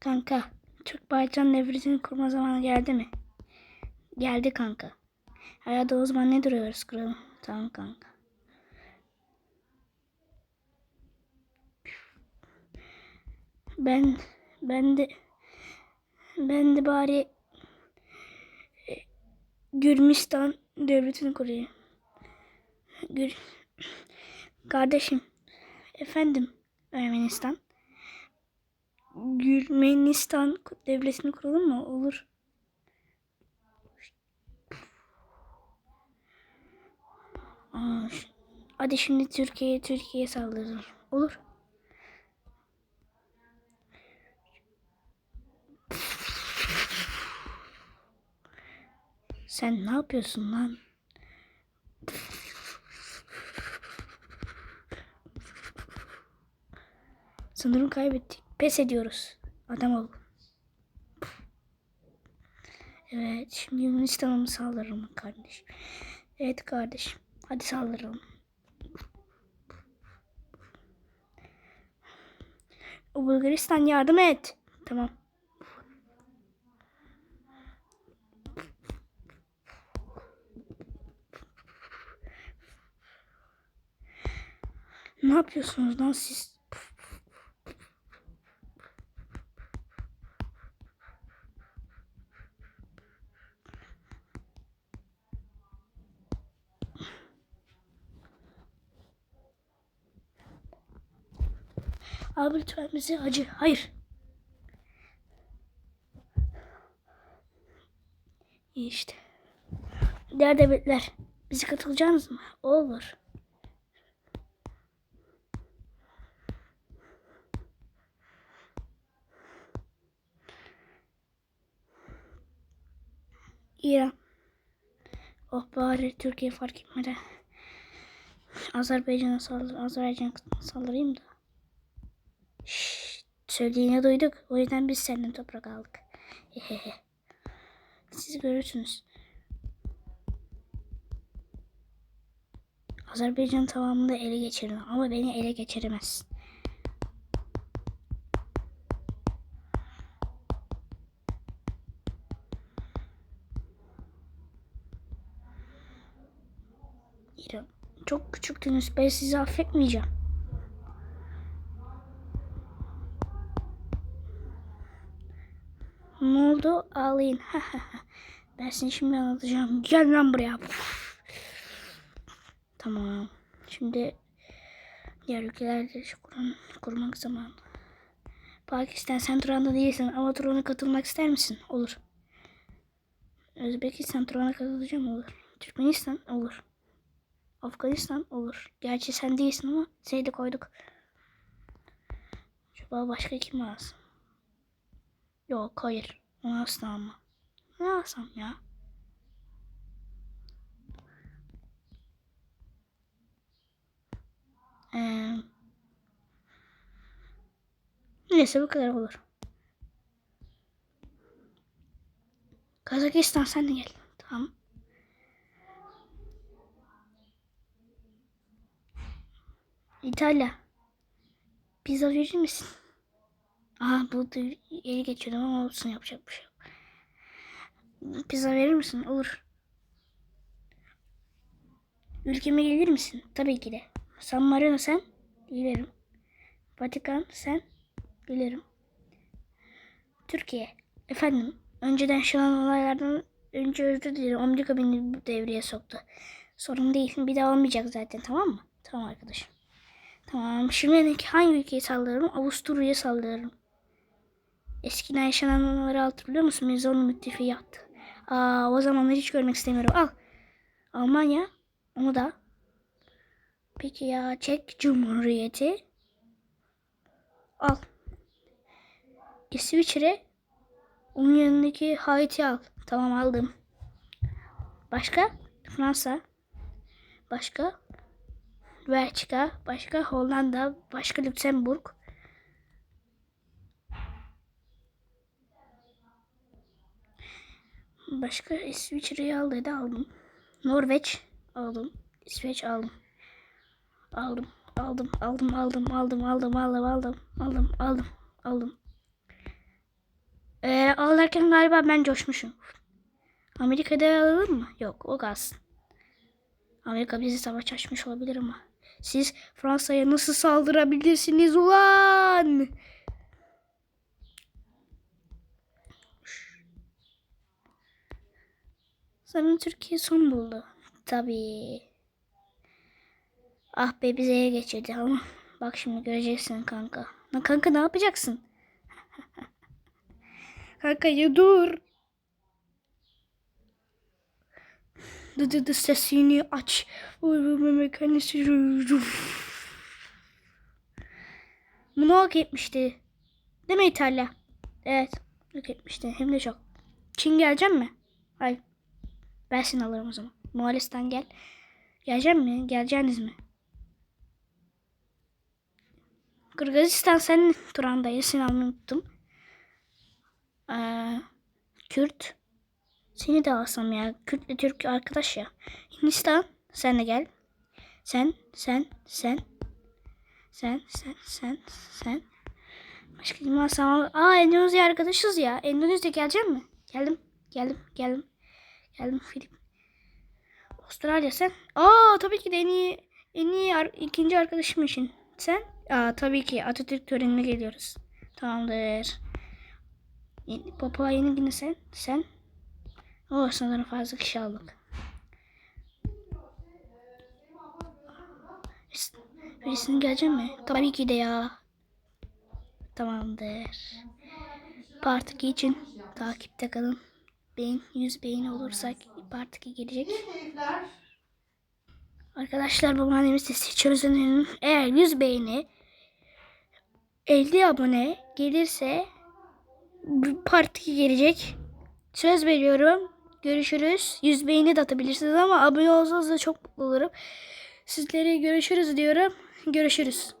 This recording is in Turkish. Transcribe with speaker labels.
Speaker 1: Kanka, Türk Baycan devletini kurma zamanı geldi mi? Geldi kanka. Hayata o zaman ne duruyoruz kuralım? Tamam kanka. Ben ben de ben de bari e, Gürmistan devletini kurayım. Gür Kardeşim, efendim Ermenistan. Gürmenistan devletini kuralım mı? Olur. Hadi şimdi Türkiye'ye Türkiye'ye saldıralım. Olur. Sen ne yapıyorsun lan? Sanırım kaybettik. Pes ediyoruz. Adam ol. Evet, şimdi Yunanistan'a mı saldıralım kardeşim? Evet kardeşim. Hadi saldıralım. O Bulgaristan yardım et. Tamam. Ne yapıyorsunuz lan siz? Abi lütfen bize acı. Hayır. İyi işte. Diğer devletler. Bizi katılacaksınız mı? Olur. İran. Oh bari Türkiye fark etmedi. Azerbaycan'a saldır, Azerbaycan'a saldırayım da. Söylediğini duyduk. O yüzden biz senden toprak aldık. Hehehe. Siz görürsünüz. Azerbaycan tamamını ele geçirdim ama beni ele geçiremez. İran. Çok küçüktünüz. Ben sizi affetmeyeceğim. Ne oldu? Ağlayın. ben seni şimdi anlatacağım. Gel lan buraya. Tamam. Şimdi diğer ülkelerle kur- kurmak zamanı. Pakistan sen Turan'da değilsin ama Turan'a katılmak ister misin? Olur. Özbekistan Turan'a katılacağım olur. Türkmenistan olur. Afganistan olur. Gerçi sen değilsin ama seni de koyduk. Acaba başka kim lazım? Yok hayır. Onu asla alma. Ne alsam ya? Ee, neyse bu kadar olur. Kazakistan sen de gel. Tamam. İtalya. Pizza verir misin? Aha bu yeri geçiyordum ama olsun yapacak bir şey. Pizza verir misin? Olur. Ülkeme gelir misin? Tabii ki de. San Marino sen? Gelirim. Vatikan sen? Gelirim. Türkiye. Efendim. Önceden şu an olaylardan önce özür dilerim. Amerika beni devreye soktu. Sorun değil. Bir daha olmayacak zaten tamam mı? Tamam arkadaşım. Tamam. Şimdi hangi ülkeye saldırırım? Avusturya'ya saldırırım. Eskiden yaşananları hatırlıyor musun? Biz onun müttefiyat. Aa, o zamanları hiç görmek istemiyorum. Al. Almanya. Onu da. Peki ya Çek Cumhuriyeti. Al. İsviçre. Onun yanındaki Haiti al. Tamam aldım. Başka? Fransa. Başka? Belçika. Başka? Hollanda. Başka Lüksemburg. Başka İsviçre'yi al dedi aldım. Norveç aldım. İsveç aldım. Aldım. Aldım. Aldım. Aldım. Aldım. Aldım. Aldım. Aldım. Aldım. Aldım. Aldım. Ee, ağlarken galiba ben coşmuşum. Amerika'da alalım mı? Yok o kalsın. Amerika bizi savaş açmış olabilir ama. Siz Fransa'ya nasıl saldırabilirsiniz ulan? Sanırım Türkiye son buldu. Tabii. Ah be bize ele geçirdi ama. Bak şimdi göreceksin kanka. Lan kanka ne yapacaksın? kanka ya dur. Dı dı dı sesini aç. Uyuma mekanisi. Bunu hak etmişti. Değil mi İtalya? Evet. Hak etmişti. Hem de çok. Çin gelecek mi? Hayır. Ben seni alırım o zaman. Moğolistan gel. Gelecek mi? Geleceğiniz mi? Kırgızistan senin turandayız. Seni almayı unuttum. Ee, Kürt. Seni de alsam ya. Kürtle Türk arkadaş ya. Hindistan. Sen de gel. Sen, sen, sen. Sen, sen, sen, sen. Başka kim alsam? Aa Endonezya arkadaşız ya. Endonezya gelecek mi? Geldim, geldim, geldim. Geldim Filip. Avustralya sen. Aa tabii ki de en iyi en iyi ar- ikinci arkadaşım için. Sen? Aa tabii ki Atatürk törenine geliyoruz. Tamamdır. Yeni- Papua Yeni Gine sen. Sen. O sanırım fazla kişi aldık. Birisi- Birisinin gelecek mi? Tabii ki de ya. Tamamdır. Part 2 için takipte kalın. Beğen, 100 beğeni olursak Part 2 gelecek. Arkadaşlar babaannemiz sesi çözünün eğer 100 beğeni 50 abone gelirse part 2 gelecek. Söz veriyorum. Görüşürüz. 100 beğeni de atabilirsiniz ama abone olsanız da çok mutlu olurum. Sizlere görüşürüz diyorum. Görüşürüz.